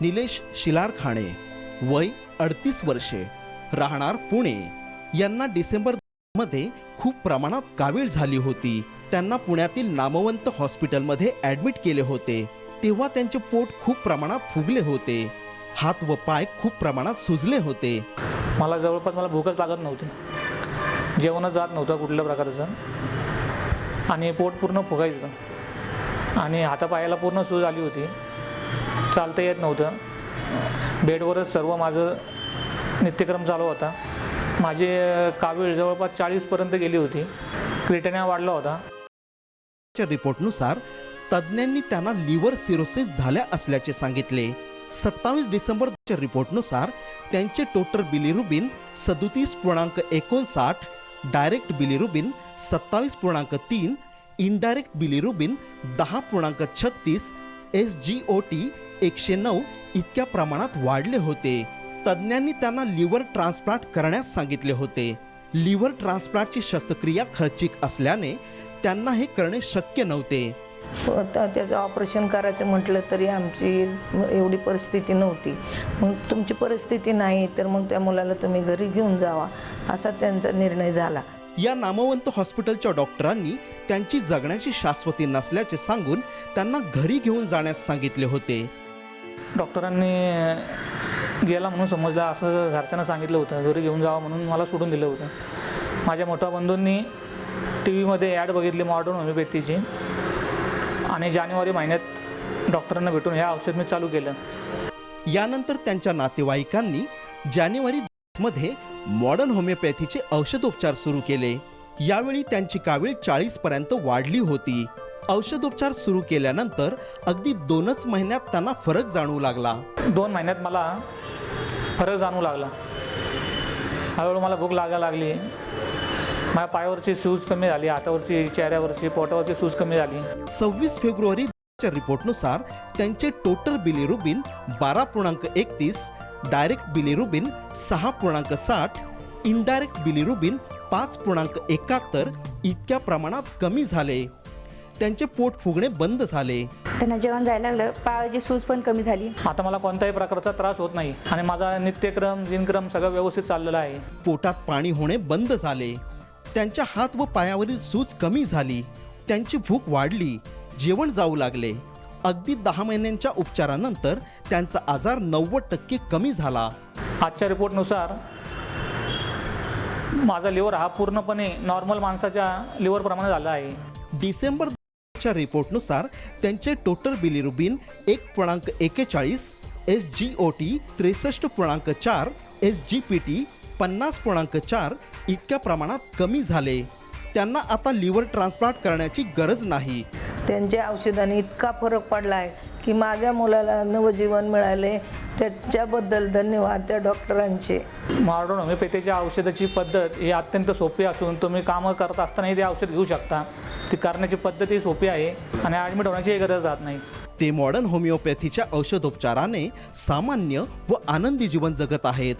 निलेश शिलारखाणे वय अडतीस वर्षे राहणार पुणे. यांना डिसेंबरमध्ये खूप प्रमाणात कावीळ झाली होती. त्यांना पुण्यातील नामवंत हॉस्पिटलमध्ये ॲडमिट केले होते. तेव्हा त्यांचे पोट खूप प्रमाणात फुगले होते. हात व पाय खूप प्रमाणात सुजले होते. मला जवळपास मला भूकच लागत नव्हती. जेवणच जात नव्हतं कुठल्या प्रकारचं. आणि पोट पूर्ण फुगायचं. आणि हातापायाला पूर्ण सूज आली होती. चालता येत नव्हतं. बेडवरच सर्व माझं नित्यक्रम चालू होता. माझी कावीळ जवळपास चाळीसपर्यंत गेली होती. क्रिटेनिया वाढला होता. रिपोर्टनुसार तज्ज्ञांनी त्यांना लिव्हर सिरोसिस झाल्या असल्याचे सांगितले. सत्तावीस डिसेंबरच्या रिपोर्टनुसार त्यांचे टोटल बिलिरुबिन सदोतीस पूर्णांक एकोणसाठ डायरेक्ट बिलिरुबिन सत्तावीस पूर्णांक तीन इनडायरेक्ट बिलिरुबिन दहा पूर्णांक छत्तीस एस जी ओ टी एकशे नऊ इतक्या प्रमाणात वाढले होते. तज्ज्ञांनी त्यांना लिव्हर ट्रान्सप्लांट करण्यास सांगितले होते. लिव्हर ट्रान्सप्लांटची शस्त्रक्रिया खर्चिक असल्याने त्यांना हे करणे शक्य नव्हते. आता त्याचं ऑपरेशन करायचं म्हटलं तरी आमची एवढी परिस्थिती नव्हती. मग तुमची परिस्थिती नाही तर मग त्या मुलाला तुम्ही घरी घेऊन जावा असा त्यांचा निर्णय झाला. या नामवंत हॉस्पिटलच्या डॉक्टरांनी त्यांची जगण्याची शाश्वती नसल्याचे सांगून त्यांना घरी घेऊन जाण्यास सांगितले होते. डॉक्टरांनी गेला म्हणून समजला असं घरच्यांना सांगितलं होतं घरी घेऊन जावं म्हणून मला सोडून दिलं होतं. माझ्या मोठ्या बंधूंनी टी व्हीमध्ये ॲड बघितली मॉडर्न होमिओपॅथीची आणि जानेवारी महिन्यात डॉक्टरांना भेटून हे औषध मी चालू केलं. यानंतर त्यांच्या नातेवाईकांनी जानेवारी मध्ये मॉडर्न होमिओपॅथीचे औषधोपचार सुरू केले. यावेळी त्यांची कावीळ चाळीस पर्यंत वाढली होती. औषधोपचार सुरू केल्यानंतर अगदी दोनच महिन्यात त्यांना फरक जाणवू लागला. दोन महिन्यात मला फरक जाणवू लागला. हळूहळू मला भूक लागायला लागली. माझ्या पायावरची सूज कमी झाली हातावरची चेहऱ्यावरची पोटावरची सूज कमी झाली. सव्वीस फेब्रुवारी रिपोर्टनुसार त्यांचे टोटल बिलिरुबिन बारा पूर्णांक एकतीस डायरेक्ट बिलिरुबिन सहा पूर्णांक साठ इनडायरेक्ट बिलिरुबिन पाच पूर्णांक एकाहत्तर इतक्या प्रमाणात कमी झाले. त्यांचे पोट फुगणे बंद झाले. त्यांना जेवण जायला लागलं पायाची सूज पण कमी झाली. आता मला कोणत्याही प्रकारचा त्रास होत नाही आणि माझा नित्यक्रम दिनक्रम सगळं व्यवस्थित चाललेला आहे. पोटात पाणी होणे बंद झाले. त्यांच्या हात व पायावरील सूज कमी झाली. त्यांची भूक वाढली. जेवण जाऊ लागले. अगदी दहा महिन्यांच्या उपचारानंतर त्यांचा आजार नव्वद टक्के कमी झाला. आजच्या रिपोर्टनुसार माझा लिव्हर हा पूर्णपणे नॉर्मल माणसाच्या लिव्हरप्रमाणे झाला आहे. डिसेंबर च्या रिपोर्टनुसार त्यांचे टोटल बिलिरुबिन एक पूर्णांक एकेचाळीस एस जी ओ टी त्रेसष्ट पूर्णांक चार एस जी पी टी पन्नास पूर्णांक चार इतक्या प्रमाणात कमी झाले. त्यांना आता लिव्हर ट्रान्सप्लांट करण्याची गरज नाही. त्यांच्या औषधाने इतका फरक पडला आहे की माझ्या मुलाला नवजीवन मिळाले. त्याच्याबद्दल धन्यवाद त्या डॉक्टरांचे. मॉडर्न होमिओपॅथीच्या औषधाची पद्धत ही अत्यंत सोपी असून तुम्ही कामं करत असतानाही ते औषध घेऊ शकता. ती करण्याची पद्धती सोपी आहे आणि ॲडमिट होण्याची गरज राहत नाही. ते मॉडर्न होमिओपॅथीच्या औषधोपचाराने सामान्य व आनंदी जीवन जगत आहेत.